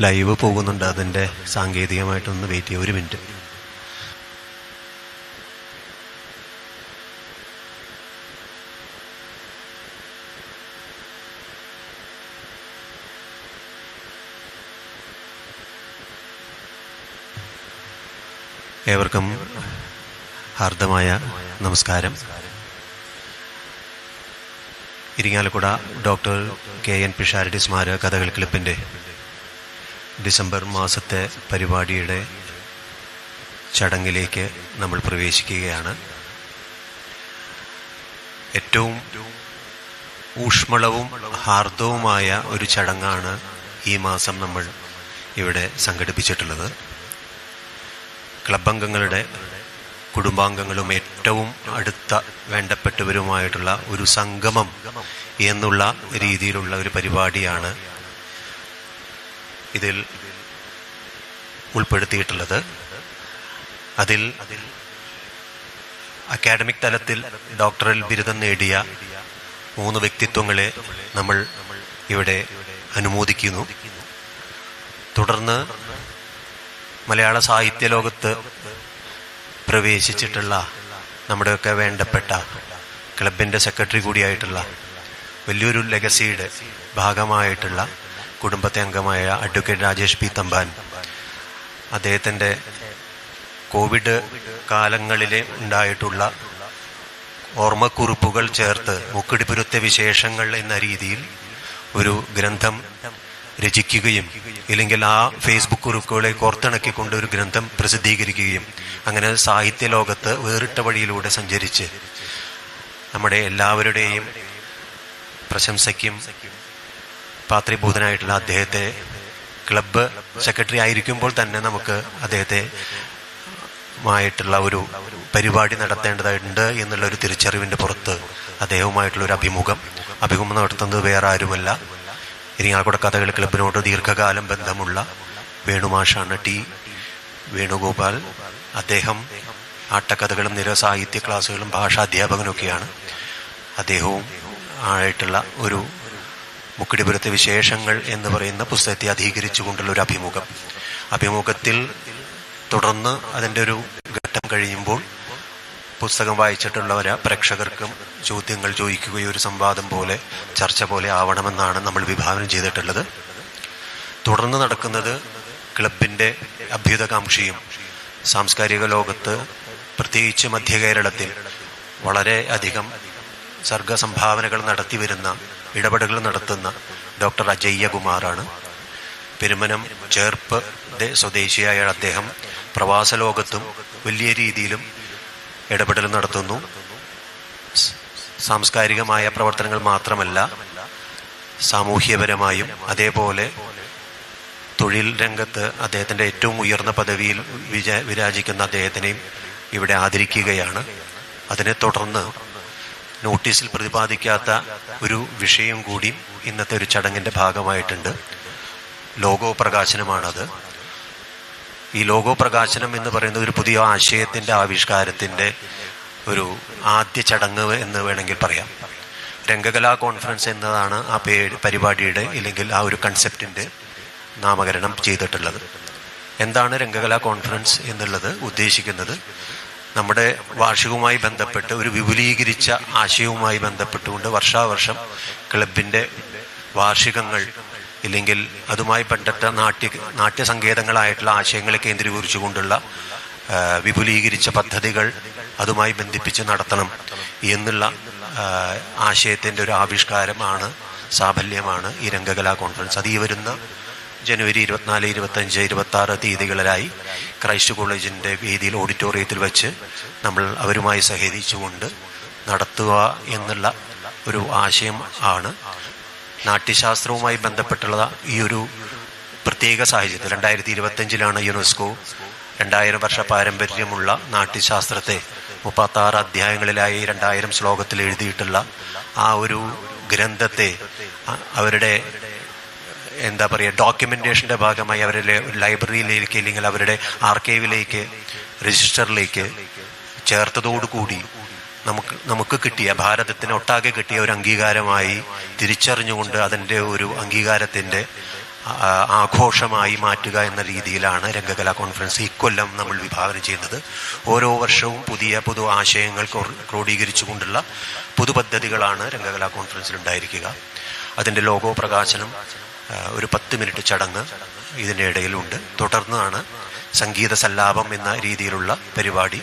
Live പോകുന്നുണ്ട്. അതിന്റെ സാങ്കേതികമായിട്ടൊന്ന് wait ചെയ്യുക ഒരു മിനിറ്റ് ഏവർക്കും ഹാർദമായ നമസ്കാരം. Irinjalakuda doctor K N Pisharody സ്മാരക കഥകൾ ക്ലിപ്പിന്റെ ഡിസംബർ മാസത്തെ പരിപാടിയുടെ ചടങ്ങിലേക്ക് നമ്മൾ പ്രവേശിക്കുകയാണ്. ഏറ്റവും ഊഷ്മളവും ഹാർദവുമായ ഒരു ചടങ്ങാണ് ഈ മാസം നമ്മൾ ഇവിടെ സംഘടിപ്പിച്ചിട്ടുള്ളത്. ക്ലബ് അംഗങ്ങളുടെ കുടുംബാംഗങ്ങളും ഏറ്റവും അടുത്ത വേണ്ടപ്പെട്ടവരുമായിട്ടുള്ള ഒരു സംഗമം എന്നുള്ള രീതിയിലുള്ള ഒരു പരിപാടിയാണ് ഇതിൽ ഉൾപ്പെടുത്തിയിട്ടുള്ളത്. അതിൽ അക്കാഡമിക് തലത്തിൽ ഡോക്ടറൽ ബിരുദം നേടിയ മൂന്ന് വ്യക്തിത്വങ്ങളെ നമ്മൾ ഇവിടെ അനുമോദിക്കുന്നു. തുടർന്ന് മലയാള സാഹിത്യ ലോകത്ത് പ്രവേശിച്ചിട്ടുള്ള നമ്മുടെയൊക്കെ വേണ്ടപ്പെട്ട ക്ലബിന്റെ സെക്രട്ടറി കൂടിയായിട്ടുള്ള വലിയൊരു ലെഗസിയുടെ ഭാഗമായിട്ടുള്ള കുടുംബത്തെ അംഗമായ അഡ്വക്കേറ്റ് രാജേഷ് പി. തമ്പാൻ. അദ്ദേഹത്തിന്റെ കോവിഡ് കാലങ്ങളിലെ ഉണ്ടായിട്ടുള്ള ഓർമ്മക്കുറിപ്പുകൾ ചേർത്ത് മുക്കിടിപ്പുരത്തെ വിശേഷങ്ങൾ എന്ന രീതിയിൽ ഒരു ഗ്രന്ഥം രചിക്കുകയും ഇല്ലെങ്കിൽ ആ ഫേസ്ബുക്ക് കുറിപ്പുകളെ കോർത്തിണക്കിക്കൊണ്ട് ഒരു ഗ്രന്ഥം പ്രസിദ്ധീകരിക്കുകയും അങ്ങനെ സാഹിത്യ ലോകത്ത് വേറിട്ട വഴിയിലൂടെ സഞ്ചരിച്ച് നമ്മുടെ എല്ലാവരുടെയും പ്രശംസയ്ക്കും പാത്രീഭൂതനായിട്ടുള്ള അദ്ദേഹത്തെ ക്ലബ്ബ് സെക്രട്ടറി ആയിരിക്കുമ്പോൾ തന്നെ നമുക്ക് അദ്ദേഹത്തെ മായിട്ടുള്ള ഒരു പരിപാടി നടത്തേണ്ടതായിട്ടുണ്ട് എന്നുള്ള ഒരു തിരിച്ചറിവിന്റെ പുറത്ത് അദ്ദേഹവുമായിട്ടുള്ള ഒരു അഭിമുഖം. അഭിമുഖം നടത്തുന്നത് വേറെ ആരുമല്ല ഇരിങ്ങാലക്കുട കഥകളി ക്ലബിനോട് ദീർഘകാലം ബന്ധമുള്ള വേണുമാഷാണ് ടി വേണുഗോപാൽ. അദ്ദേഹം ആട്ടക്കഥകളും നിര സാഹിത്യ ക്ലാസ്സുകളും ഭാഷാധ്യാപകനൊക്കെയാണ്. അദ്ദേഹവും ആയിട്ടുള്ള ഒരു മുക്കിടിപുരത്തെ വിശേഷങ്ങൾ എന്ന് പറയുന്ന പുസ്തകത്തെ അധീകരിച്ചുകൊണ്ടുള്ള ഒരു അഭിമുഖം. അഭിമുഖത്തിൽ തുടർന്ന് അതിന്റെ ഒരു ഘട്ടം കഴിയുമ്പോൾ പുസ്തകം വായിച്ചിട്ടുള്ളവരെ പ്രേക്ഷകർക്കും ചോദ്യങ്ങൾ ചോദിക്കുകയും ഒരു സംവാദം പോലെ ചർച്ച പോലെ ആവണമെന്നാണ് നമ്മൾ വിഭാവനം ചെയ്തിട്ടുള്ളത്. തുടർന്ന് നടക്കുന്നത് ക്ലബിന്റെ അഭ്യുതകാംക്ഷിയും സാംസ്കാരിക ലോകത്ത് പ്രത്യേകിച്ച് മധ്യ കേരളത്തിൽ വളരെ അധികം സർഗസംഭാവനകൾ നടത്തി വരുന്ന ഇടപെടലുകൾ നടത്തുന്ന ഡോക്ടർ അജയ്യകുമാറാണ്. പെരുമനം ചേർപ്പ് സ്വദേശിയായ അദ്ദേഹം പ്രവാസ ലോകത്തും വലിയ രീതിയിലും ഇടപെടൽ നടത്തുന്നു. സാംസ്കാരികമായ പ്രവർത്തനങ്ങൾ മാത്രമല്ല സാമൂഹ്യപരമായും അതേപോലെ തൊഴിൽ രംഗത്ത് അദ്ദേഹത്തിന്റെ ഏറ്റവും ഉയർന്ന പദവിയിൽ വിരാജിക്കുന്ന അദ്ദേഹത്തിനെയും ഇവിടെ ആദരിക്കുകയാണ്. അതിനെ തുടർന്ന് നോട്ടീസിൽ പ്രതിപാദിക്കാത്ത ഒരു വിഷയം കൂടി ഇന്നത്തെ ഒരു ചടങ്ങിന്റെ ഭാഗമായിട്ടുണ്ട്. ലോഗോ പ്രകാശനമാണത് ഈ ലോഗോ പ്രകാശനം എന്ന് പറയുന്നത് ഒരു പുതിയ ആശയത്തിന്റെ ആവിഷ്കാരത്തിന്റെ ഒരു ആദ്യ ചടങ്ങ് എന്ന് വേണമെങ്കിൽ പറയാം. രംഗകലാ കോൺഫറൻസ് എന്നതാണ് ആ പേര് പരിപാടിയുടെ ഇല്ലെങ്കിൽ ആ ഒരു കൺസെപ്റ്റിന്റെ നാമകരണം ചെയ്തിട്ടുള്ളത്. എന്താണ് രംഗകലാ കോൺഫറൻസ് എന്നുള്ളത് ഉദ്ദേശിക്കുന്നത്? നമ്മുടെ വാർഷികവുമായി ബന്ധപ്പെട്ട് ഒരു വിപുലീകരിച്ച ആശയവുമായി ബന്ധപ്പെട്ടുകൊണ്ട് വർഷാവർഷം ക്ലബിന്റെ വാർഷികങ്ങൾ ഇല്ലെങ്കിൽ അതുമായി ബന്ധപ്പെട്ട നാട്യ നാട്യസങ്കേതങ്ങളായിട്ടുള്ള ആശയങ്ങളെ കേന്ദ്രീകരിച്ചുകൊണ്ടുള്ള വിപുലീകരിച്ച പദ്ധതികൾ അതുമായി ബന്ധിപ്പിച്ച് നടത്തണം എന്നുള്ള ആശയത്തിന്റെ ഒരു ആവിഷ്കാരമാണ് സാഫല്യമാണ് ഈ രംഗകലാ കോൺഫറൻസ്. അത് ഈ വരുന്ന ജനുവരി ഇരുപത്തിനാല് ഇരുപത്തഞ്ച് ഇരുപത്തി ആറ് തീയതികളിലായി ക്രൈസ്റ്റ് കോളേജിന്റെ വേദിയിൽ ഓഡിറ്റോറിയത്തിൽ വെച്ച് നമ്മൾ അവരുമായി സഹകരിച്ചുകൊണ്ട് നടത്തുക എന്നുള്ള ഒരു ആശയം ആണ്. നാട്യശാസ്ത്രവുമായി ബന്ധപ്പെട്ടുള്ള ഈ ഒരു പ്രത്യേക സാഹചര്യത്തിൽ രണ്ടായിരത്തി ഇരുപത്തഞ്ചിലാണ് യുനെസ്കോ രണ്ടായിരം വർഷ പാരമ്പര്യമുള്ള നാട്യശാസ്ത്രത്തെ മുപ്പത്താറ് അധ്യായങ്ങളിലായി രണ്ടായിരം ശ്ലോകത്തിൽ എഴുതിയിട്ടുള്ള ആ ഒരു ഗ്രന്ഥത്തെ അവരുടെ എന്താ പറയുക ഡോക്യുമെന്റേഷന്റെ ഭാഗമായി അവരുടെ ലൈബ്രറിയിലേക്ക് അല്ലെങ്കിൽ അവരുടെ ആർക്കൈവിലേക്ക് രജിസ്റ്ററിലേക്ക് ചേർത്തതോടുകൂടി നമുക്ക് നമുക്ക് കിട്ടിയ ഭാരതത്തിന് ഒട്ടാകെ കിട്ടിയ ഒരു അംഗീകാരമായി തിരിച്ചറിഞ്ഞുകൊണ്ട് അതിന്റെ ഒരു അംഗീകാരത്തിന്റെ ആഘോഷമായി മാറ്റുക എന്ന രീതിയിലാണ് രംഗകലാ കോൺഫറൻസ് ഇക്കൊല്ലം നമ്മൾ വിഭാവനം ചെയ്യുന്നത്. ഓരോ വർഷവും പുതിയ പുതു ആശയങ്ങൾ ക്രോ- ക്രോഡീകരിച്ചുകൊണ്ടുള്ള പുതുപദ്ധതികളാണ് രംഗകലാ കോൺഫറൻസിൽ ഉണ്ടായിരിക്കുക. അതിന്റെ ലോഗോ പ്രകാശനം ഒരു പത്ത് മിനിറ്റ് ചടങ്ങ് ഇതിന്റെ ഇടയിലുണ്ട്. തുടർന്നാണ് സംഗീത സല്ലാപം എന്ന രീതിയിലുള്ള പരിപാടി.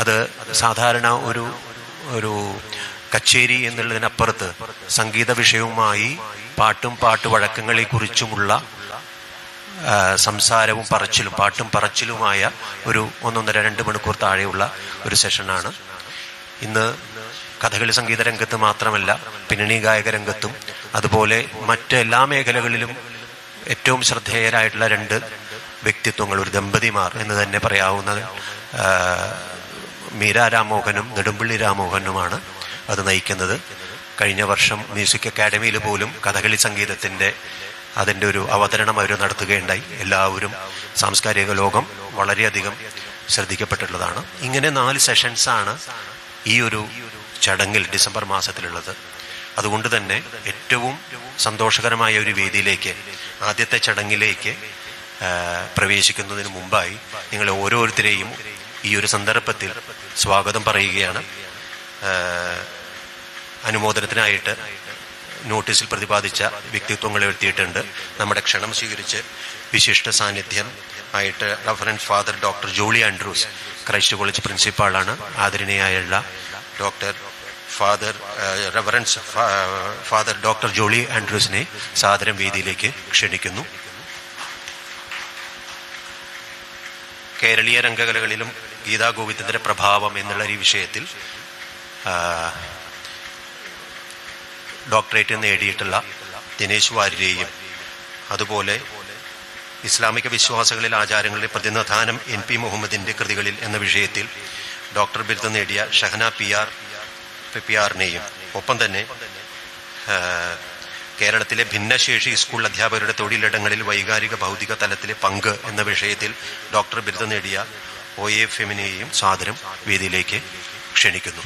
അത് സാധാരണ ഒരു ഒരു കച്ചേരി എന്നുള്ളതിനപ്പുറത്ത് സംഗീത വിഷയവുമായി പാട്ടും പാട്ട് വഴക്കങ്ങളെക്കുറിച്ചുമുള്ള കുറിച്ചുമുള്ള സംസാരവും പറച്ചിലും പാട്ടും പറച്ചിലുമായ ഒരു ഒന്നൊന്നര രണ്ട് മണിക്കൂർ താഴെയുള്ള ഒരു സെഷനാണ് ഇന്ന് കഥകളി സംഗീത രംഗത്ത് മാത്രമല്ല പിന്നണി ഗായക രംഗത്തും അതുപോലെ മറ്റ് എല്ലാ മേഖലകളിലും ഏറ്റവും ശ്രദ്ധേയരായിട്ടുള്ള രണ്ട് വ്യക്തിത്വങ്ങൾ ഒരു ദമ്പതിമാർ എന്ന് തന്നെ പറയാവുന്നത് മീര രാമോഹനും നെടുമ്പള്ളി രാമോഹനുമാണ് അത് നയിക്കുന്നത്. കഴിഞ്ഞ വർഷം മ്യൂസിക് അക്കാഡമിയിൽ പോലും കഥകളി സംഗീതത്തിന്റെ അതിന്റെ ഒരു അവതരണം അവർ നടത്തുകയുണ്ടായി. എല്ലാവരും സാംസ്കാരിക ലോകം വളരെയധികം ശ്രദ്ധിക്കപ്പെട്ടിട്ടുള്ളതാണ്. ഇങ്ങനെ നാല് സെഷൻസാണ് ഈ ഒരു ചടങ്ങിൽ ഡിസംബർ മാസത്തിലുള്ളത്. അതുകൊണ്ട് തന്നെ ഏറ്റവും സന്തോഷകരമായ ഒരു വേദിയിലേക്ക് ആദ്യത്തെ ചടങ്ങിലേക്ക് പ്രവേശിക്കുന്നതിന് മുമ്പായി നിങ്ങൾ ഓരോരുത്തരെയും ഈ ഒരു സന്ദർഭത്തിൽ സ്വാഗതം പറയുകയാണ്. അനുമോദനത്തിനായിട്ട് നോട്ടീസിൽ പ്രതിപാദിച്ച വ്യക്തിത്വങ്ങളെ എഴുത്തിയിട്ടുണ്ട് നമ്മുടെ ക്ഷണം സ്വീകരിച്ച് വിശിഷ്ട സാന്നിധ്യം ആയിട്ട് reference father doctor Jolly Andrews Christ College പ്രിൻസിപ്പാളാണ് ആദരണീയായുള്ള doctor father reverend father doctor Jolly ആൻഡ്രൂസിനെ സാദരം വേദിയിലേക്ക് ക്ഷണിക്കുന്നു. കേരളീയ രംഗകലകളിലും ഗീതാ ഗോവിന്ദന്റെ പ്രഭാവം എന്നുള്ള ഈ വിഷയത്തിൽ ഡോക്ടറേറ്റ് നേടിയിട്ടുള്ള ദിനേശ് വാര്യരെയും അതുപോലെ ഇസ്ലാമിക വിശ്വാസങ്ങളിൽ ആചാരങ്ങളുടെ പ്രതിനിധാനം എൻ പി മുഹമ്മദിന്റെ കൃതികളിൽ എന്ന വിഷയത്തിൽ ഡോക്ടർ ബിരുദം നേടിയ ഷഹന പി ആർ പി ആറിനെയും ഒപ്പം തന്നെ കേരളത്തിലെ ഭിന്നശേഷി സ്കൂൾ അധ്യാപകരുടെ തൊഴിലിടങ്ങളിൽ വൈകാരിക ഭൗതിക തലത്തിലെ പങ്ക് എന്ന വിഷയത്തിൽ ഡോക്ടർ ബിരുദം നേടിയ ഒ എ ഫെമിനെയും സാദരം വേദിയിലേക്ക് ക്ഷണിക്കുന്നു.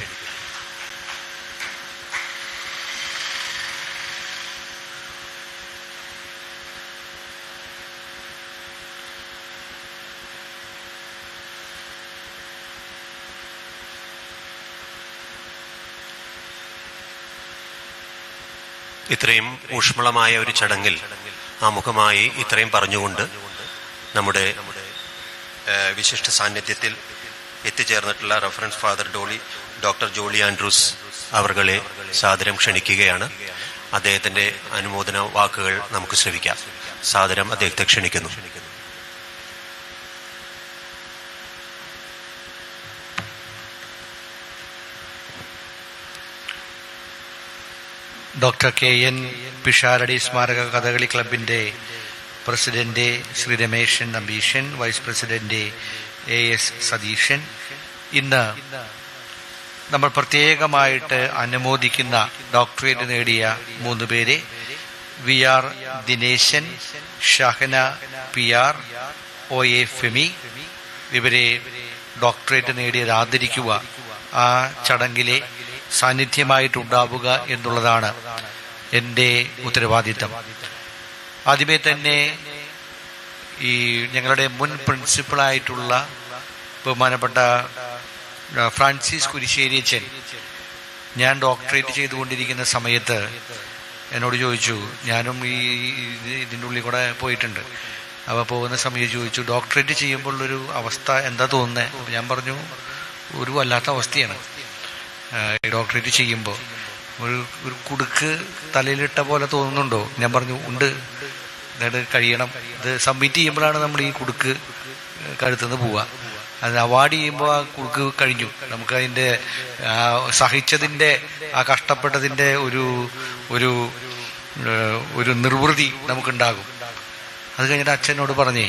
ഇത്രയും ഊഷ്മളമായ ഒരു ചടങ്ങിൽ ആമുഖമായി ഇത്രയും പറഞ്ഞുകൊണ്ട് നമ്മുടെ വിശിഷ്ട സാന്നിധ്യത്തിൽ എത്തിച്ചേർന്നിട്ടുള്ള reference father Dolly doctor Jolly Andrews അവർകളെ സാദരം ക്ഷണിക്കുകയാണ്. അദ്ദേഹത്തിന്റെ അനുമോദന വാക്കുകൾ നമുക്ക് ശ്രവിക്കാം. സാദരം അദ്ദേഹത്തെ ക്ഷണിക്കുന്നു. ഡോക്ടർ കെ എൻ പിഷാരടി സ്മാരക കഥകളി ക്ലബിന്റെ president Shri Rameshan Nambeesan vice president A S Satheesan. ഇന്ന് നമ്മൾ പ്രത്യേകമായിട്ട് അനുമോദിക്കുന്ന ഡോക്ടറേറ്റ് നേടിയ മൂന്ന് പേരെ V R Dineshan Shahana P R O A Femi. ഇവരെ ഡോക്ടറേറ്റ് നേടിയത് ആദരിക്കുക ആ ചടങ്ങിലെ സാന്നിധ്യമായിട്ടുണ്ടാവുക എന്നുള്ളതാണ് എന്റെ ഉത്തരവാദിത്തം. ആദ്യമേ തന്നെ ഈ ഞങ്ങളുടെ മുൻ പ്രിൻസിപ്പളായിട്ടുള്ള ബഹുമാനപ്പെട്ട ഫ്രാൻസിസ് കുരിശ്ശേരി കുരിശ്ശേരിയച്ചൻ ഞാൻ ഡോക്ടറേറ്റ് ചെയ്തുകൊണ്ടിരിക്കുന്ന സമയത്ത് എന്നോട് ചോദിച്ചു ഞാനും ഈ ഇത് ഇതിന്റെ ഉള്ളിൽ കൂടെ പോയിട്ടുണ്ട്. അപ്പോൾ പോകുന്ന സമയത്ത് ചോദിച്ചു ഡോക്ടറേറ്റ് ചെയ്യുമ്പോൾ ഒരു അവസ്ഥ എന്താ തോന്നുന്നത് ഞാൻ പറഞ്ഞു ഒരു വല്ലാത്ത അവസ്ഥയാണ്. ഡോക്ടറേറ്റ് ചെയ്യുമ്പോൾ ഒരു ഒരു കുടുക്ക് തലയിലിട്ട പോലെ തോന്നുന്നുണ്ടോ? ഞാൻ പറഞ്ഞു ഉണ്ട്. എന്നിട്ട് കഴിയണം. ഇത് സബ്മിറ്റ് ചെയ്യുമ്പോഴാണ് നമ്മൾ ഈ കുടുക്ക് കഴുത്തുനിന്ന് പോവുക. അത് അവാർഡ് ചെയ്യുമ്പോൾ ആ കുടുക്ക് കഴിഞ്ഞു. നമുക്ക് അതിന്റെ സഹിച്ചതിന്റെ ആ കഷ്ടപ്പെട്ടതിന്റെ ഒരു ഒരു ഒരു നിർവൃതി നമുക്കുണ്ടാകും. അത് കഴിഞ്ഞിട്ട് അച്ഛനോട് പറഞ്ഞേ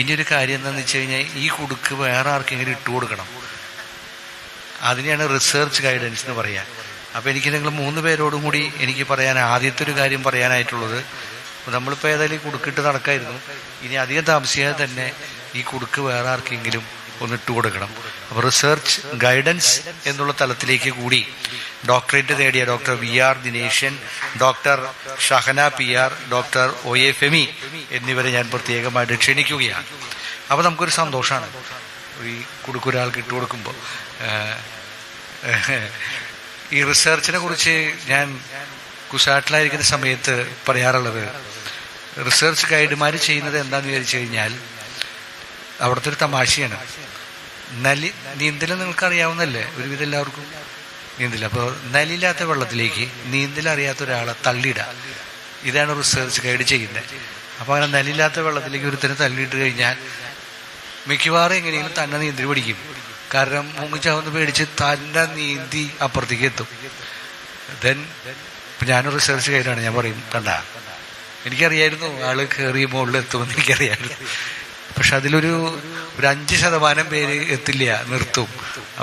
ഇനിയൊരു കാര്യം എന്താണെന്ന് വെച്ച് കഴിഞ്ഞാൽ ഈ കുടുക്ക് വേറെ ആർക്കെങ്കിലും ഇട്ട് കൊടുക്കണം അതിനെയാണ് റിസർച്ച് ഗൈഡൻസ് എന്ന് പറയുക അപ്പോൾ എനിക്ക് നിങ്ങൾ മൂന്ന് പേരോടും കൂടി എനിക്ക് പറയാൻ ആദ്യത്തെ ഒരു കാര്യം പറയാനായിട്ടുള്ളത് നമ്മളിപ്പോൾ ഏതായാലും കുടുക്കിട്ട് നടക്കായിരുന്നു. ഇനി അധികം താമസിയാതെ തന്നെ ഈ കുടുക്ക് വേറെ ആർക്കെങ്കിലും ഒന്ന് ഇട്ട് കൊടുക്കണം. അപ്പോൾ റിസർച്ച് ഗൈഡൻസ് എന്നുള്ള തലത്തിലേക്ക് കൂടി ഡോക്ടറേറ്റ് നേടിയ doctor V R Dineshan doctor Shahana P R doctor O A Femi എന്നിവരെ ഞാൻ പ്രത്യേകമായിട്ട് ക്ഷണിക്കുകയാണ്. അപ്പോൾ നമുക്കൊരു സന്തോഷമാണ് ഈ കുടുക്കൊരാൾക്ക് ഇട്ട് കൊടുക്കുമ്പോൾ ഈ റിസർച്ചിനെ കുറിച്ച് ഞാൻ കുസാട്ടിലായിരിക്കുന്ന സമയത്ത് പറയാറുള്ളത് റിസർച്ച് ഗൈഡുമാർ ചെയ്യുന്നത് എന്താന്ന് വിചാരിച്ചു കഴിഞ്ഞാൽ അവിടുത്തെ ഒരു തമാശയാണ്. നലി നീന്തൽ നിങ്ങൾക്ക് അറിയാവുന്നല്ലേ ഒരുവിധം എല്ലാവർക്കും നീന്തൽ അപ്പോൾ നലില്ലാത്ത വെള്ളത്തിലേക്ക് നീന്തൽ അറിയാത്ത ഒരാളെ തള്ളിയിടുക ഇതാണ് റിസർച്ച് ഗൈഡ് ചെയ്യുന്നത്. അപ്പോൾ അങ്ങനെ നലില്ലാത്ത വെള്ളത്തിലേക്ക് ഒരുത്തരം തള്ളിയിട്ട് കഴിഞ്ഞാൽ മിക്കവാറും എങ്ങനെയെങ്കിലും തന്നെ നീന്തി പഠിക്കും കാരണം മുങ്ങിച്ചാവുന്ന പേടിച്ച് തന്നെ നീന്തി അപ്പുറത്തേക്ക് എത്തും. ദെൻ ഞാൻ റിസർച്ച് ഗൈഡാണ് ഞാൻ പറയും കണ്ട എനിക്കറിയായിരുന്നു ആൾ കയറി മുകളിൽ എത്തുമെന്ന് എനിക്കറിയായിരുന്നു. പക്ഷെ അതിലൊരു ഒരു അഞ്ച് ശതമാനം പേര് എത്തില്ല നിർത്തും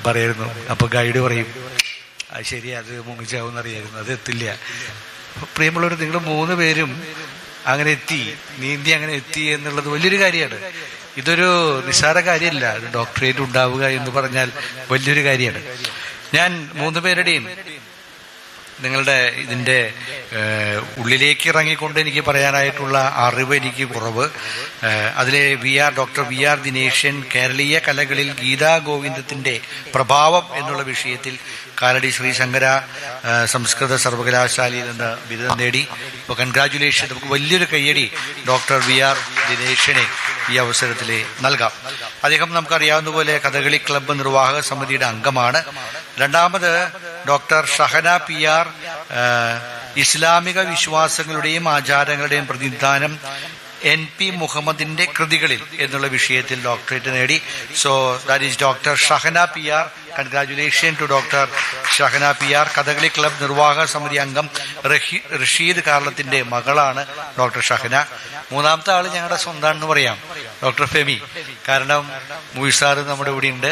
പറയായിരുന്നു അപ്പൊ ഗൈഡ് പറയും അത് ശരി അത് മുങ്ങിച്ചാവും അറിയായിരുന്നു അത് എത്തില്ല. പ്രിയമുള്ളവർ നിങ്ങൾ മൂന്ന് പേരും അങ്ങനെ എത്തി നീന്തി അങ്ങനെ എത്തി എന്നുള്ളത് വലിയൊരു കാര്യമാണ്. ഇതൊരു നിസ്സാര കാര്യമല്ല. ഡോക്ടറേറ്റ് ഉണ്ടാവുക എന്ന് പറഞ്ഞാൽ വലിയൊരു കാര്യമാണ്. ഞാൻ മൂന്ന് പേരുടെയും നിങ്ങളുടെ ഇതിന്റെ ഏഹ്, ഉള്ളിലേക്ക് ഇറങ്ങിക്കൊണ്ട് എനിക്ക് പറയാനായിട്ടുള്ള അറിവ് എനിക്ക് കുറവ്. അതിലെ V R doctor V R Dineshan കേരളീയ കലകളിൽ ഗീതാ ഗോവിന്ദത്തിന്റെ പ്രഭാവം എന്നുള്ള വിഷയത്തിൽ കാലടി ശ്രീ ശങ്കര സംസ്കൃത സർവകലാശാലയിൽ നിന്ന് ബിരുദം നേടി. അപ്പോൾ കൺഗ്രാറ്റുലേഷൻ നമുക്ക് വലിയൊരു കയ്യടി ഡോക്ടർ വി ആർ ദിനേശനെ ഈ അവസരത്തിൽ നൽകാം. അദ്ദേഹം നമുക്കറിയാവുന്ന പോലെ കഥകളി ക്ലബ്ബ് നിർവാഹക സമിതിയുടെ അംഗമാണ്. രണ്ടാമത് ഡോക്ടർ ഷഹന പി ആർ ഇസ്ലാമിക വിശ്വാസങ്ങളുടെയും ആചാരങ്ങളുടെയും പ്രതിനിധാനം എൻ പി മുഹമ്മദിന്റെ കൃതികളിൽ എന്നുള്ള വിഷയത്തിൽ ഡോക്ടറേറ്റ് നേടി. So that is doctor Shahana P R congratulation to doctor Shahana P R Kathakali club നിർവാഹക സമിതി അംഗം റഷീദ് കാർലത്തിന്റെ മകളാണ് ഡോക്ടർ ഷഹന മൂന്നാമത്തെ ആൾ ഞങ്ങളുടെ സ്വന്തമാണെന്ന് പറയാം ഡോക്ടർ ഫെമി കാരണം മൂവി സാറ് നമ്മുടെ ഇവിടെ ഉണ്ട്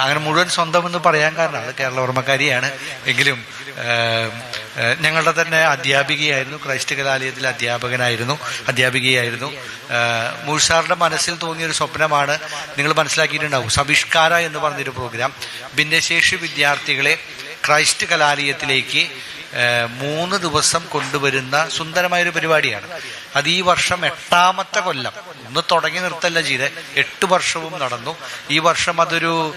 അങ്ങനെ മുഴുവൻ സ്വന്തം എന്ന് പറയാൻ കാരണം ആൾ കേരള ഓർമ്മക്കാരിയാണ് എങ്കിലും ഞങ്ങളുടെ തന്നെ അധ്യാപികയായിരുന്നു ക്രൈസ്റ്റ് കലാലയത്തിലെ അധ്യാപകനായിരുന്നു അധ്യാപികയായിരുന്നു. മുഴുസാറിന്റെ മനസ്സിൽ തോന്നിയ ഒരു സ്വപ്നമാണ് നിങ്ങൾ മനസ്സിലാക്കിയിട്ടുണ്ടാവും സവിഷ്കാര എന്ന് പറഞ്ഞൊരു പ്രോഗ്രാം ഭിന്നശേഷി വിദ്യാർത്ഥികളെ ക്രൈസ്റ്റ് കലാലയത്തിലേക്ക് മൂന്ന് ദിവസം കൊണ്ടുവരുന്ന സുന്ദരമായൊരു പരിപാടിയാണ്. അത് ഈ വർഷം എട്ടാമത്തെ കൊല്ലം. ഒന്ന് തുടങ്ങി നിർത്തല്ല ചെയ്ത്. എട്ട് വർഷവും നടന്നു. ഈ വർഷം അതൊരു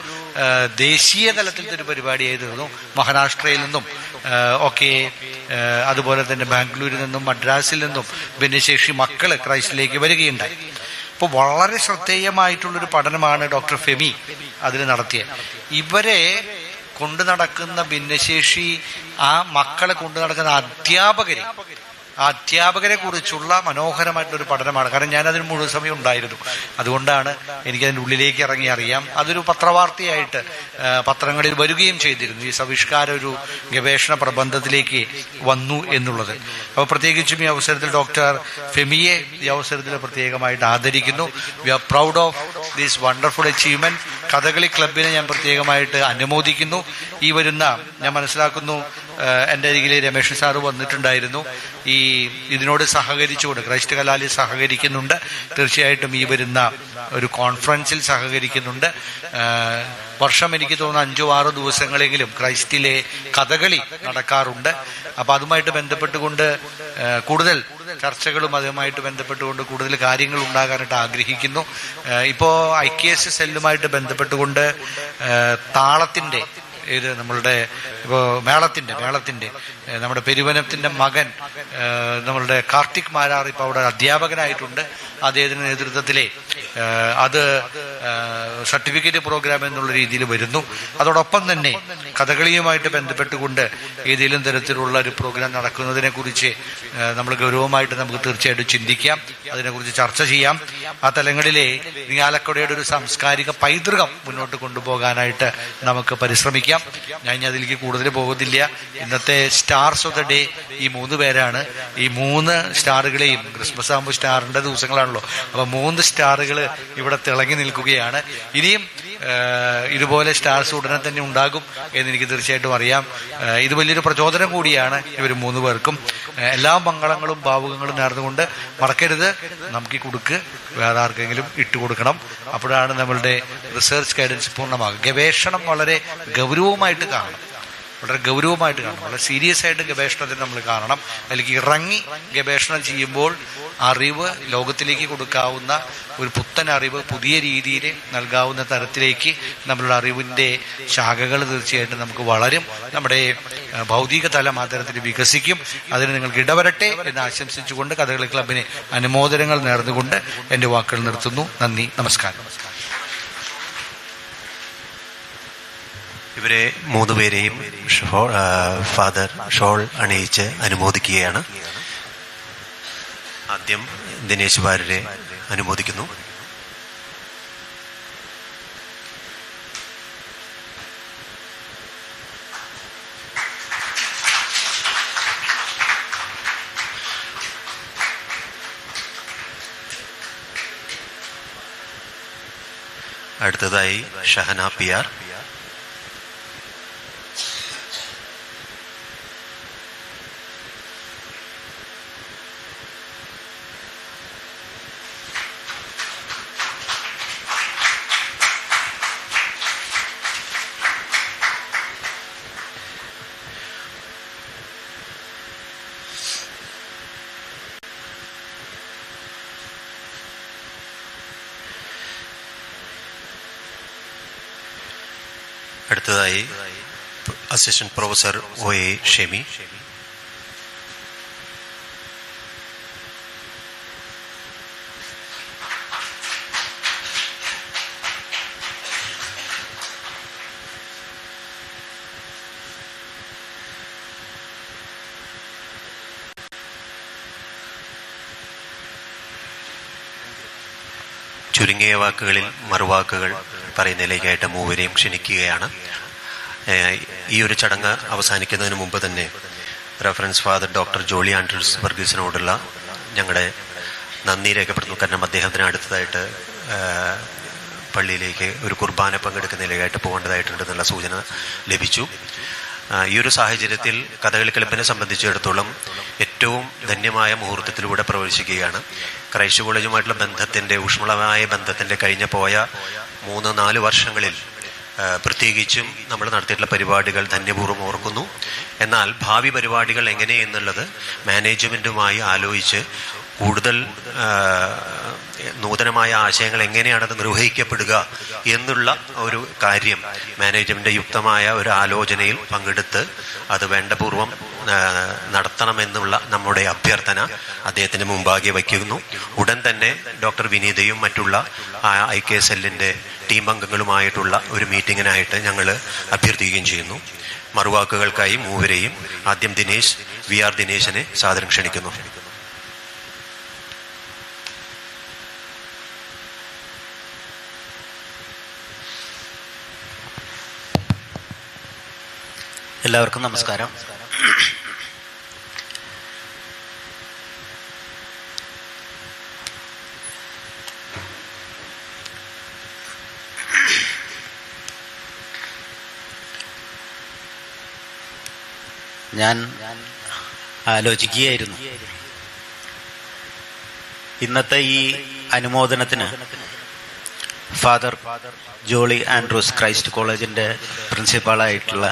ദേശീയ തലത്തിലത്തെ ഒരു പരിപാടിയായി തീർന്നു. മഹാരാഷ്ട്രയിൽ നിന്നും ഒക്കെ അതുപോലെ തന്നെ ബാംഗ്ലൂരിൽ നിന്നും മദ്രാസിൽ നിന്നും ഭിന്നശേഷി മക്കൾ ക്രൈസ്റ്റിലേക്ക് വരികയുണ്ടായി. അപ്പോൾ വളരെ ശ്രദ്ധേയമായിട്ടുള്ളൊരു പഠനമാണ് ഡോക്ടർ ഫെമി അതിൽ നടത്തിയത് ഇവരെ കൊണ്ടു നടക്കുന്ന ഭിന്നശേഷി ആ മക്കളെ കൊണ്ടു നടക്കുന്ന അധ്യാപകരെ ആ അധ്യാപകരെ കുറിച്ചുള്ള മനോഹരമായിട്ടുള്ള ഒരു പഠനമാണ്. കാരണം ഞാൻ അതിന് മുഴുവൻ സമയം ഉണ്ടായിരുന്നു. അതുകൊണ്ടാണ് എനിക്ക് അതിന്റെ ഉള്ളിലേക്ക് ഇറങ്ങി അറിയാം. അതൊരു പത്രവാർത്തയായിട്ട് പത്രങ്ങളിൽ വരികയും ചെയ്തിരുന്നു. ഈ സവിഷ്കാര ഒരു ഗവേഷണ പ്രബന്ധത്തിലേക്ക് വന്നു എന്നുള്ളത്. അപ്പോൾ പ്രത്യേകിച്ചും ഈ അവസരത്തിൽ ഡോക്ടർ ഫെമിയെ ഈ അവസരത്തിൽ പ്രത്യേകമായിട്ട് ആദരിക്കുന്നു. We are proud of these wonderful achievement Kathakali ക്ലബിനെ ഞാൻ പ്രത്യേകമായിട്ട് അനുമോദിക്കുന്നു. ഈ വരുന്ന ഞാൻ മനസ്സിലാക്കുന്നു എന്റെ അരികിലെ രമേശ് സാറ് വന്നിട്ടുണ്ടായിരുന്നു. ഈ ഇതിനോട് സഹകരിച്ചുകൊണ്ട് ക്രൈസ്റ്റ് കലാലയം സഹകരിക്കുന്നുണ്ട്. തീർച്ചയായിട്ടും ഈ വരുന്ന ഒരു കോൺഫറൻസിൽ സഹകരിക്കുന്നുണ്ട്. വർഷം എനിക്ക് തോന്നുന്നു അഞ്ചോ ആറോ ദിവസങ്ങളെങ്കിലും ക്രൈസ്റ്റിലെ കഥകളി നടക്കാറുണ്ട്. അപ്പൊ അതുമായിട്ട് ബന്ധപ്പെട്ടുകൊണ്ട് കൂടുതൽ ചർച്ചകളും അതുമായിട്ട് ബന്ധപ്പെട്ടുകൊണ്ട് കൂടുതൽ കാര്യങ്ങൾ ഉണ്ടാകാനായിട്ട് ആഗ്രഹിക്കുന്നു. ഇപ്പോൾ ഇപ്പോ ഐ കെ എസ് സെല്ലുമായിട്ട് ബന്ധപ്പെട്ടുകൊണ്ട് താളത്തിന്റെ ഇത് നമ്മളുടെ ഇപ്പോൾ മേളത്തിന്റെ ഏഹ് നമ്മുടെ പെരുവനത്തിന്റെ മകൻ നമ്മളുടെ കാർത്തിക് മാരാർ ഇപ്പോൾ അവിടെ അധ്യാപകനായിട്ടുണ്ട്. അദ്ദേഹത്തിന്റെ നേതൃത്വത്തിലെ അത് സർട്ടിഫിക്കറ്റ് പ്രോഗ്രാം എന്നുള്ള രീതിയിൽ വരുന്നു. അതോടൊപ്പം തന്നെ കഥകളിയുമായിട്ട് ബന്ധപ്പെട്ടുകൊണ്ട് ഏതെങ്കിലും തരത്തിലുള്ള ഒരു പ്രോഗ്രാം നടക്കുന്നതിനെ കുറിച്ച് നമ്മൾ ഗൗരവമായിട്ട് നമുക്ക് തീർച്ചയായിട്ടും ചിന്തിക്കാം. അതിനെക്കുറിച്ച് ചർച്ച ചെയ്യാം. ആ തലങ്ങളിലെ നിയാലക്കുടയുടെ ഒരു സാംസ്കാരിക പൈതൃകം മുന്നോട്ട് കൊണ്ടുപോകാനായിട്ട് നമുക്ക് പരിശ്രമിക്കാം. ഞാൻ അതിലേക്ക് കൂടുതൽ പോകുന്നില്ല ഇന്നത്തെ സ്റ്റാർസ് ഓഫ് ദ ഡേ ഈ മൂന്ന് പേരാണ്. ഈ മൂന്ന് സ്റ്റാറുകളെയും ക്രിസ്മസ് ആകുമ്പോൾ സ്റ്റാറിന്റെ ദിവസങ്ങളാണല്ലോ. അപ്പൊ മൂന്ന് സ്റ്റാറുകൾ ഇവിടെ തിളങ്ങി നിൽക്കുകയാണ്. ഇനിയും ഇതുപോലെ സ്റ്റാർസ് ഉടനെ തന്നെ ഉണ്ടാകും എന്ന് എനിക്ക് തീർച്ചയായിട്ടും അറിയാം. ഇത് വലിയൊരു പ്രചോദനം കൂടിയാണ് ഇവർ മൂന്ന് പേർക്കും. എല്ലാ മംഗളങ്ങളും ഭാവുകങ്ങളും നേർന്നുകൊണ്ട് മറക്കരുത്. നമുക്ക് കൊടുക്ക് വേറെ ആർക്കെങ്കിലും ഇട്ട് കൊടുക്കണം. അപ്പോഴാണ് നമ്മളുടെ റിസർച്ച് ഗൈഡൻസ് പൂർണമാകും ഗവേഷണം വളരെ ഗൗരവമായിട്ട് കാണണം. വളരെ ഗൗരവമായിട്ട് കാണണം. വളരെ സീരിയസ് ആയിട്ട് ഗവേഷണത്തിന് നമ്മൾ കാണണം. അല്ലെങ്കിൽ ഇറങ്ങി ഗവേഷണം ചെയ്യുമ്പോൾ അറിവ് ലോകത്തിലേക്ക് കൊടുക്കാവുന്ന ഒരു പുത്തൻ അറിവ് പുതിയ രീതിയിൽ നൽകാവുന്ന തരത്തിലേക്ക് നമ്മളുടെ അറിവിന്റെ ശാഖകൾ തീർച്ചയായിട്ടും നമുക്ക് വളരും. നമ്മുടെ ഭൗതിക തലം ആ തരത്തിൽ വികസിക്കും. അതിന് നിങ്ങൾക്ക് ഇടവരട്ടെ എന്ന് ആശംസിച്ചുകൊണ്ട് കഥകളി ക്ലബിന് അനുമോദനങ്ങൾ നേർന്നുകൊണ്ട് എന്റെ വാക്കുകൾ നിർത്തുന്നു. നന്ദി നമസ്കാരം. ഇവരെ മൂന്നുപേരെയും പേരെയും ഫാദർ ഷോൾ അണിയിച്ച് അനുമോദിക്കുകയാണ്. ആദ്യം ദിനേശ് വാര്യരെ അനുമോദിക്കുന്നു. അടുത്തതായി ഷഹന പി ആർ. അടുത്തതായി assistant professor O A Shemi. ചുരുങ്ങിയ വാക്കുകളിൽ മറുവാക്കുകൾ പറയുന്നതിലേക്കായിട്ട് മൂവരെയും ക്ഷണിക്കുകയാണ്. ഈ ഒരു ചടങ്ങ് അവസാനിക്കുന്നതിന് മുമ്പ് തന്നെ reference father doctor Jolly Andrews വർഗീസിനോടുള്ള ഞങ്ങളുടെ നന്ദി രേഖപ്പെടുത്തുന്നു. കാരണം അദ്ദേഹത്തിന് അടുത്തതായിട്ട് പള്ളിയിലേക്ക് ഒരു കുർബാന പങ്കെടുക്കുന്നതിലേക്കായിട്ട് പോകേണ്ടതായിട്ടുണ്ടെന്നുള്ള സൂചന ലഭിച്ചു. ഈ ഒരു സാഹചര്യത്തിൽ കഥകളി ക്ലബിനെ സംബന്ധിച്ചിടത്തോളം ഏറ്റവും ധന്യമായ മുഹൂർത്തത്തിലൂടെ പ്രവേശിക്കുകയാണ്. ക്രൈസ്റ്റ് കോളേജുമായിട്ടുള്ള ബന്ധത്തിന്റെ ഊഷ്മളമായ ബന്ധത്തിന്റെ കഴിഞ്ഞ പോയ മൂന്ന് നാല് വർഷങ്ങളിൽ പ്രത്യേകിച്ചും നമ്മൾ നടത്തിയിട്ടുള്ള പരിപാടികൾ ധന്യപൂർവം ഓർക്കുന്നു. എന്നാൽ ഭാവി പരിപാടികൾ എങ്ങനെ എന്നുള്ളത് മാനേജ്മെന്റുമായി ആലോചിച്ച് കൂടുതൽ നൂതനമായ ആശയങ്ങൾ എങ്ങനെയാണ് അത് നിർവഹിക്കപ്പെടുക എന്നുള്ള ഒരു കാര്യം മാനേജ്മെന്റ് യുക്തമായ ഒരു ആലോചനയിൽ പങ്കെടുത്ത് അത് വേണ്ടപൂർവം ആ, നടത്തണമെന്നുള്ള നമ്മുടെ അഭ്യർത്ഥന അദ്ദേഹത്തിന് മുമ്പാകെ വയ്ക്കുന്നു. ഉടൻ തന്നെ ഡോക്ടർ വിനീതയും മറ്റുള്ള ഐ കെ എസ് എല്ലിന്റെ ടീം അംഗങ്ങളുമായിട്ടുള്ള ഒരു മീറ്റിങ്ങിനായിട്ട് ഞങ്ങൾ അഭ്യർത്ഥിക്കുകയും ചെയ്യുന്നു. മറുവാക്കുകൾക്കായി മൂവരെയും ആദ്യം ദിനേശ് വി ആർ ദിനേശിനെ സാദരം ക്ഷണിക്കുന്നു. എല്ലാവർക്കും നമസ്കാരം. ഞാൻ ആലോചിക്കുകയായിരുന്നു. ഇന്നത്തെ ഈ അനുമോദനത്തിന് ഫാദർ ജോളി ആൻഡ്രൂസ് ക്രൈസ്റ്റ് കോളേജിന്റെ പ്രിൻസിപ്പാളായിട്ടുള്ള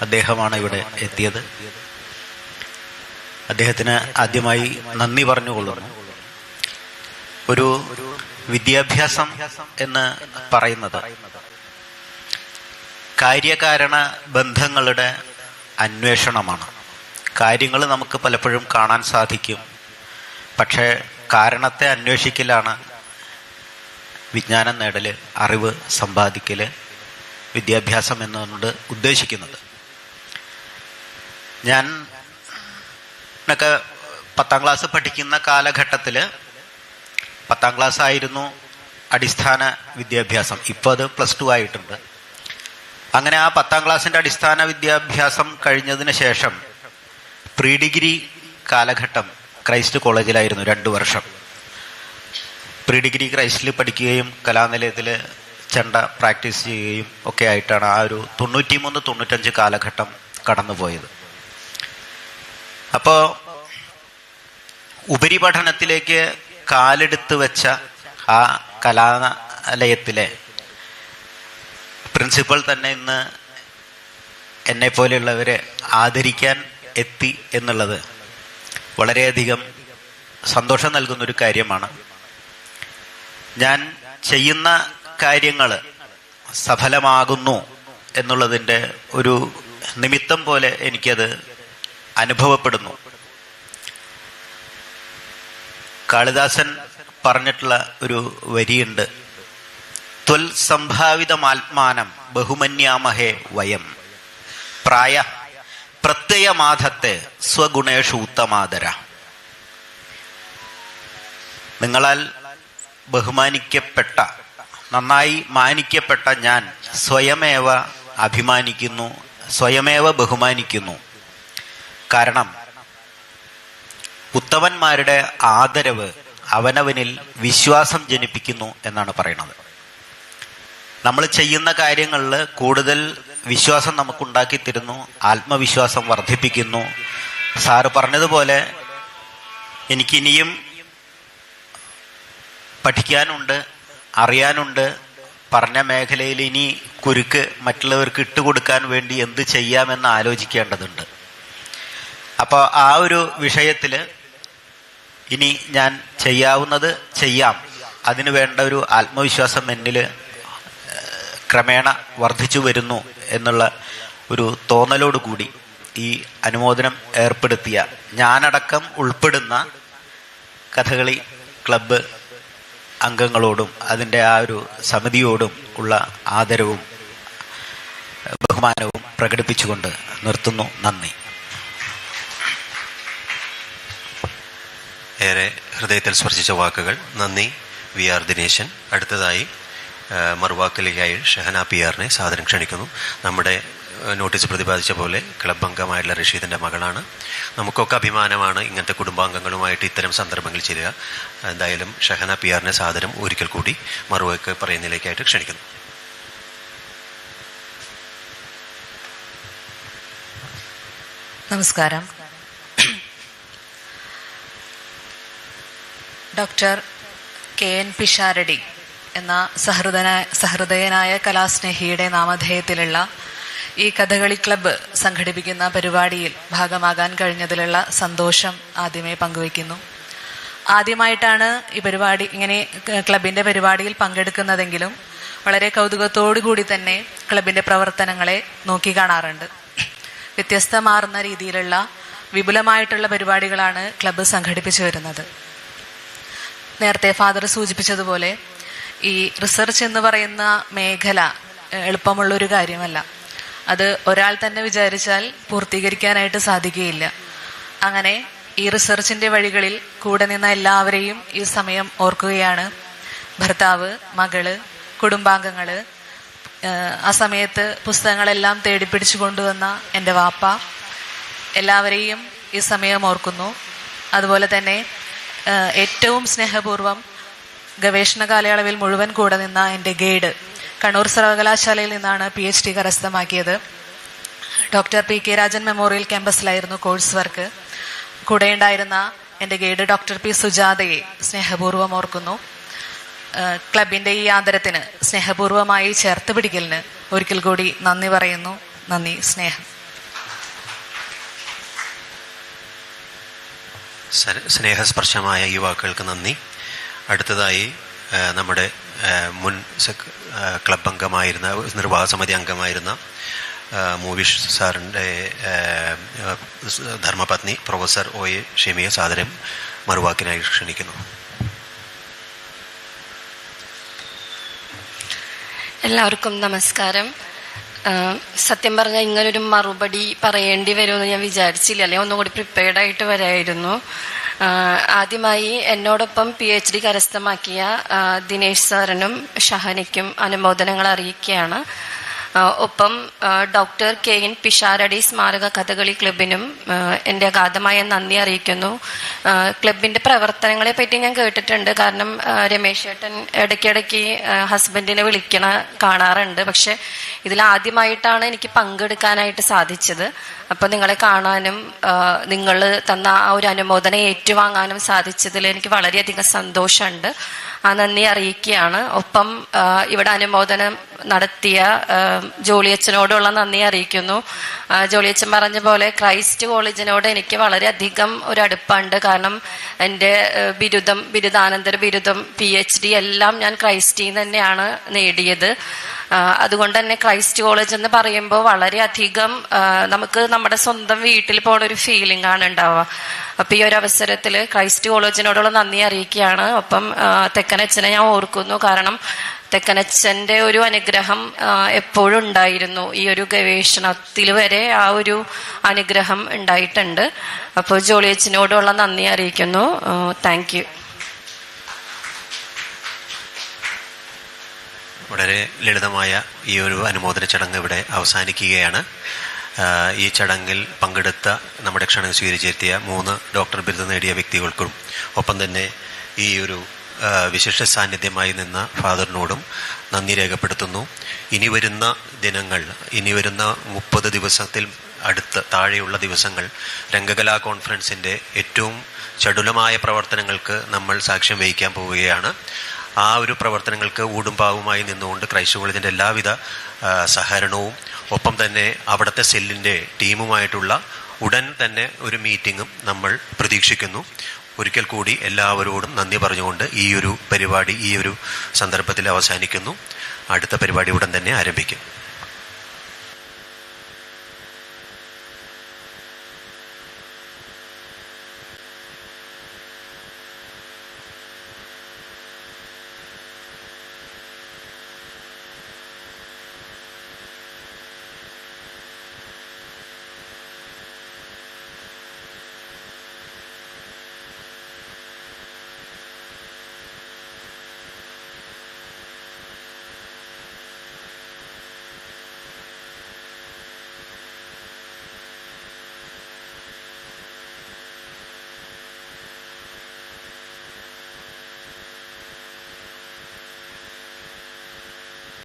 അദ്ദേഹമാണ് ഇവിടെ എത്തിയത്. അദ്ദേഹത്തിന് ആദ്യമായി നന്ദി പറഞ്ഞുകൊള്ളുന്നു. ഒരു വിദ്യാഭ്യാസം എന്ന് പറയുന്നത് കാര്യകാരണ ബന്ധങ്ങളുടെ അന്വേഷണമാണ്. കാര്യങ്ങൾ നമുക്ക് പലപ്പോഴും കാണാൻ സാധിക്കും. പക്ഷേ കാരണത്തെ അന്വേഷിക്കലാണ് വിജ്ഞാനം നേടൽ അറിവ് സമ്പാദിക്കൽ വിദ്യാഭ്യാസം എന്നുകൊണ്ട് ഉദ്ദേശിക്കുന്നത്. ഞാൻ ഒക്കെ പത്താം ക്ലാസ് പഠിക്കുന്ന കാലഘട്ടത്തിൽ പത്താം ക്ലാസ് ആയിരുന്നു അടിസ്ഥാന വിദ്യാഭ്യാസം. ഇപ്പോൾ അത് പ്ലസ് ടു ആയിട്ടുണ്ട്. അങ്ങനെ ആ പത്താം ക്ലാസ്സിന്റെ അടിസ്ഥാന വിദ്യാഭ്യാസം കഴിഞ്ഞതിന് ശേഷം പ്രീ ഡിഗ്രി കാലഘട്ടം ക്രൈസ്റ്റ് കോളേജിലായിരുന്നു രണ്ട് വർഷം. പ്രീ ഡിഗ്രി ക്രൈസ്റ്റിൽ പഠിക്കുകയും കലാനിലയത്തിൽ ചെണ്ട പ്രാക്ടീസ് ചെയ്യുകയും ഒക്കെ ആയിട്ടാണ് ആ ഒരു തൊണ്ണൂറ്റിമൂന്ന് തൊണ്ണൂറ്റഞ്ച് കാലഘട്ടം കടന്നുപോയത്. അപ്പോൾ ഉപരിപഠനത്തിലേക്ക് കാലെടുത്ത് വെച്ച ആ കലാലയത്തിലെ പ്രിൻസിപ്പൽ തന്നെ ഇന്ന് എന്നെ പോലെയുള്ളവരെ ആദരിക്കാൻ എത്തി എന്നുള്ളത് വളരെയധികം സന്തോഷം നൽകുന്ന ഒരു കാര്യമാണ്. ഞാൻ ചെയ്യുന്ന കാര്യങ്ങൾ സഫലമാകുന്നു എന്നുള്ളതിന്റെ ഒരു നിമിത്തം പോലെ എനിക്കത് അനുഭവപ്പെടുന്നു. കാളിദാസൻ പറഞ്ഞിട്ടുള്ള ഒരു വരിയുണ്ട്. ത്വൽ സംഭാവിതമാത്മാനം ബഹുമന്യാമഹേ വയം. പ്രായ പ്രത്യയമാധത്തെ സ്വഗുണേഷു ഉത്തമാദര. നിങ്ങളാൽ ബഹുമാനിക്കപ്പെട്ട നന്നായി മാനിക്കപ്പെട്ട ഞാൻ സ്വയമേവ അഭിമാനിക്കുന്നു സ്വയമേവ ബഹുമാനിക്കുന്നു. കാരണം ഉത്തമന്മാരുടെ ആദരവ് അവനവനിൽ വിശ്വാസം ജനിപ്പിക്കുന്നു എന്നാണ് പറയുന്നത്. നമ്മൾ ചെയ്യുന്ന കാര്യങ്ങളിൽ കൂടുതൽ വിശ്വാസം നമുക്കുണ്ടാക്കി തരുന്നു ആത്മവിശ്വാസം വർദ്ധിപ്പിക്കുന്നു. സാറ് പറഞ്ഞതുപോലെ എനിക്കിനിയും പഠിക്കാനുണ്ട് അറിയാനുണ്ട്. പറഞ്ഞ മേഖലയിൽ ഇനി കുരുക്ക് മറ്റുള്ളവർക്ക് ഇട്ടുകൊടുക്കാൻ വേണ്ടി എന്ത് ചെയ്യാമെന്ന് ആലോചിക്കേണ്ടതുണ്ട്. അപ്പോൾ ആ ഒരു വിഷയത്തിൽ ഇനി ഞാൻ ചെയ്യാവുന്നത് ചെയ്യാം. അതിനു വേണ്ട ഒരു ആത്മവിശ്വാസം എന്നിൽ ക്രമേണ വർദ്ധിച്ചു വരുന്നു എന്നുള്ള ഒരു തോന്നലോട് കൂടി ഈ അനുമോദനം ഏർപ്പെടുത്തിയ ഞാനടക്കം ഉൾപ്പെടുന്ന കഥകളി ക്ലബ്ബ് അംഗങ്ങളോടും അതിന്റെ ആ ഒരു സമിതിയോടും ഉള്ള ആദരവും ബഹുമാനവും പ്രകടിപ്പിച്ചുകൊണ്ട് നിർത്തുന്നു. നന്ദി. ഏറെ ഹൃദയത്തിൽ സ്പർശിച്ച വാക്കുകൾ. നന്ദി വി ആർ ദിനേശൻ. അടുത്തതായി മറുവാക്കലിയായി ഷഹന പി ആറിനെ സാദരം ക്ഷണിക്കുന്നു. നമ്മുടെ നോട്ടീസ് പ്രതിപാദിച്ച പോലെ ക്ലബ് അംഗമായിട്ടുള്ള റഷീദിന്റെ മകളാണ്. നമുക്കൊക്കെ അഭിമാനമാണ് ഇങ്ങനത്തെ കുടുംബാംഗങ്ങളുമായിട്ട് ഇത്തരം സന്ദർഭങ്ങൾ ചേരുക. എന്തായാലും ഷഹന പി ആറിനെ സാദരം ഒരിക്കൽ കൂടി മറുവാക്ക് പറയുന്നതിലേക്കായിട്ട് ക്ഷണിക്കുന്നു. നമസ്കാരം. ഡോക്ടർ കെ എൻ പിഷാരടി എന്ന സഹൃദനായ സഹൃദയനായ കലാസ്നേഹിയുടെ നാമധേയത്തിലുള്ള ഈ കഥകളി ക്ലബ്ബ് സംഘടിപ്പിക്കുന്ന പരിപാടിയിൽ ഭാഗമാകാൻ കഴിഞ്ഞതിലുള്ള സന്തോഷം ആദ്യമേ പങ്കുവയ്ക്കുന്നു. ആദ്യമായിട്ടാണ് ഈ പരിപാടി ഇങ്ങനെ ക്ലബിന്റെ പരിപാടിയിൽ പങ്കെടുക്കുന്നതെങ്കിലും വളരെ കൗതുകത്തോടു കൂടി തന്നെ ക്ലബിന്റെ പ്രവർത്തനങ്ങളെ നോക്കി കാണാറുണ്ട്. വ്യത്യസ്തമാർന്ന രീതിയിലുള്ള വിപുലമായിട്ടുള്ള പരിപാടികളാണ് ക്ലബ്ബ് സംഘടിപ്പിച്ചു വരുന്നത്. നേരത്തെ ഫാദർ സൂചിപ്പിച്ചതുപോലെ ഈ റിസർച്ച് എന്ന് പറയുന്ന മേഖല എളുപ്പമുള്ള ഒരു കാര്യമല്ല. അത് ഒരാൾ തന്നെ വിചാരിച്ചാൽ പൂർത്തീകരിക്കാനായിട്ട് സാധിക്കുകയില്ല. അങ്ങനെ ഈ റിസർച്ചിന്റെ വഴികളിൽ കൂടെ നിന്ന എല്ലാവരെയും ഈ സമയം ഓർക്കുകയാണ്. ഭർത്താവ് മകൾ കുടുംബാംഗങ്ങൾ ആ സമയത്ത് പുസ്തകങ്ങളെല്ലാം തേടിപ്പിടിച്ചു കൊണ്ടുവന്ന എന്റെ വാപ്പ എല്ലാവരെയും ഈ സമയം ഓർക്കുന്നു. അതുപോലെ തന്നെ ഏറ്റവും സ്നേഹപൂർവം ഗവേഷണ കാലയളവിൽ മുഴുവൻ കൂടെ നിന്ന എന്റെ ഗൈഡ് കണ്ണൂർ സർവകലാശാലയിൽ നിന്നാണ് പി എച്ച് ഡി കരസ്ഥമാക്കിയത്. Doctor P K Rajan memorial ക്യാമ്പസിലായിരുന്നു course work. കൂടെയുണ്ടായിരുന്ന എന്റെ ഗൈഡ് ഡോക്ടർ പി സുജാതയെ സ്നേഹപൂർവം ഓർക്കുന്നു. ക്ലബിന്റെ ഈ ആദരത്തിന് സ്നേഹപൂർവമായി ചേർത്ത് പിടിക്കലിന് ഒരിക്കൽ കൂടി നന്ദി പറയുന്നു. നന്ദി സ്നേഹം. സ്നേഹസ്പർശമായ ഈ വാക്കുകൾക്ക് നന്ദി. അടുത്തതായി നമ്മുടെ മുൻ ക്ലബ് അംഗമായിരുന്ന നിർവാഹ സമിതി അംഗമായിരുന്ന മൂവിഷ് സാറിന്റെ ധർമ്മപത്നി പ്രൊഫസർ ഒ എ ഷെമിയെ സാദരം മറുവാക്കിനായി ക്ഷണിക്കുന്നു. എല്ലാവർക്കും നമസ്കാരം. സത്യം പറഞ്ഞാൽ ഇങ്ങനൊരു മറുപടി പറയേണ്ടി വരുമെന്ന് ഞാൻ വിചാരിച്ചില്ല. അല്ലെങ്കിൽ ഒന്നും കൂടി പ്രിപ്പയർഡ് ആയിട്ട് വരായിരുന്നു. ആദ്യമായി എന്നോടൊപ്പം പി എച്ച് ഡി കരസ്ഥമാക്കിയ ദിനേശ് സാറിനും ഷഹനയ്ക്കും അനുമോദനങ്ങൾ അറിയിക്കുകയാണ്. ഒപ്പം ഡോക്ടർ കെ എൻ പിഷാരടി സ്മാരക കഥകളി ക്ലബിനും എന്റെ അഗാധമായ നന്ദി അറിയിക്കുന്നു. ക്ലബിന്റെ പ്രവർത്തനങ്ങളെ പറ്റി ഞാൻ കേട്ടിട്ടുണ്ട്. കാരണം രമേശ് ചേട്ടൻ ഇടയ്ക്കിടയ്ക്ക് ഹസ്ബൻഡിനെ വിളിക്കണ കാണാറുണ്ട്. പക്ഷെ ഇതിൽ ആദ്യമായിട്ടാണ് എനിക്ക് പങ്കെടുക്കാനായിട്ട് സാധിച്ചത്. അപ്പൊ നിങ്ങളെ കാണാനും നിങ്ങൾ തന്ന ആ ഒരു അനുമോദനം ഏറ്റുവാങ്ങാനും സാധിച്ചതിൽ എനിക്ക് വളരെയധികം സന്തോഷമുണ്ട്. ആ നന്ദി അറിയിക്കുകയാണ്. ഒപ്പം ഇവിടെ അനുമോദനം നടത്തിയ ജോളിയച്ചനോടുള്ള നന്ദി അറിയിക്കുന്നു. ജോളിയച്ചൻ പറഞ്ഞ പോലെ ക്രൈസ്റ്റ് കോളേജിനോട് എനിക്ക് വളരെയധികം ഒരു അടുപ്പുണ്ട്. കാരണം എന്റെ ബിരുദം ബിരുദാനന്തര ബിരുദം പി എല്ലാം ഞാൻ ക്രൈസ്റ്റിന്ന് തന്നെയാണ് നേടിയത്. അതുകൊണ്ട് തന്നെ ക്രൈസ്റ്റ് കോളേജ് എന്ന് പറയുമ്പോൾ വളരെയധികം നമുക്ക് നമ്മുടെ സ്വന്തം വീട്ടിൽ പോണ ഒരു ഫീലിംഗ് ആണ് ഉണ്ടാവുക. അപ്പൊ ഈ ഒരു അവസരത്തിൽ ക്രൈസ്റ്റ് കോളേജിനോടുള്ള നന്ദി അറിയിക്കുകയാണ്. ഒപ്പം തെക്കനച്ഛനെ ഞാൻ ഓർക്കുന്നു. കാരണം തെക്കനച്ഛന്റെ ഒരു അനുഗ്രഹം എപ്പോഴും ഉണ്ടായിരുന്നു. ഈ ഒരു ഗവേഷണത്തിൽ വരെ ആ ഒരു അനുഗ്രഹം ഉണ്ടായിട്ടുണ്ട്. അപ്പോൾ ജോളിയച്ഛനോടുള്ള നന്ദി അറിയിക്കുന്നു. താങ്ക് വളരെ ലളിതമായ ഈ ഒരു അനുമോദന ചടങ്ങ് ഇവിടെ അവസാനിക്കുകയാണ്. ഈ ചടങ്ങിൽ പങ്കെടുത്ത നമ്മുടെ ക്ഷണം സ്വീകരിച്ചെത്തിയ മൂന്ന് ഡോക്ടർ ബിരുദം നേടിയ വ്യക്തികൾക്കും ഒപ്പം തന്നെ ഈ ഒരു വിശിഷ്ട സാന്നിധ്യമായി നിന്ന ഫാദറിനോടും നന്ദി രേഖപ്പെടുത്തുന്നു. ഇനി വരുന്ന ദിനങ്ങൾ ഇനി വരുന്ന മുപ്പത് ദിവസത്തിൽ അടുത്ത് താഴെയുള്ള ദിവസങ്ങൾ രംഗകലാ കോൺഫറൻസിന്റെ ഏറ്റവും ചടുലമായ പ്രവർത്തനങ്ങൾക്ക് നമ്മൾ സാക്ഷ്യം വഹിക്കാൻ പോവുകയാണ്. ആ ഒരു പ്രവർത്തനങ്ങൾക്ക് ഊടുംപാവുമായി നിന്നുകൊണ്ട് ക്രൈസ്റ്റ് കോളേജിന്റെ എല്ലാവിധ സഹകരണവും ഒപ്പം തന്നെ അവിടുത്തെ സെല്ലിന്റെ ടീമുമായിട്ടുള്ള ഉടൻ തന്നെ ഒരു മീറ്റിങ്ങും നമ്മൾ പ്രതീക്ഷിക്കുന്നു. ഒരിക്കൽ കൂടി എല്ലാവരോടും നന്ദി പറഞ്ഞുകൊണ്ട് ഈ ഒരു പരിപാടി ഈ ഒരു സന്ദർഭത്തിൽ അവസാനിക്കുന്നു. അടുത്ത പരിപാടി ഉടൻ തന്നെ ആരംഭിക്കും.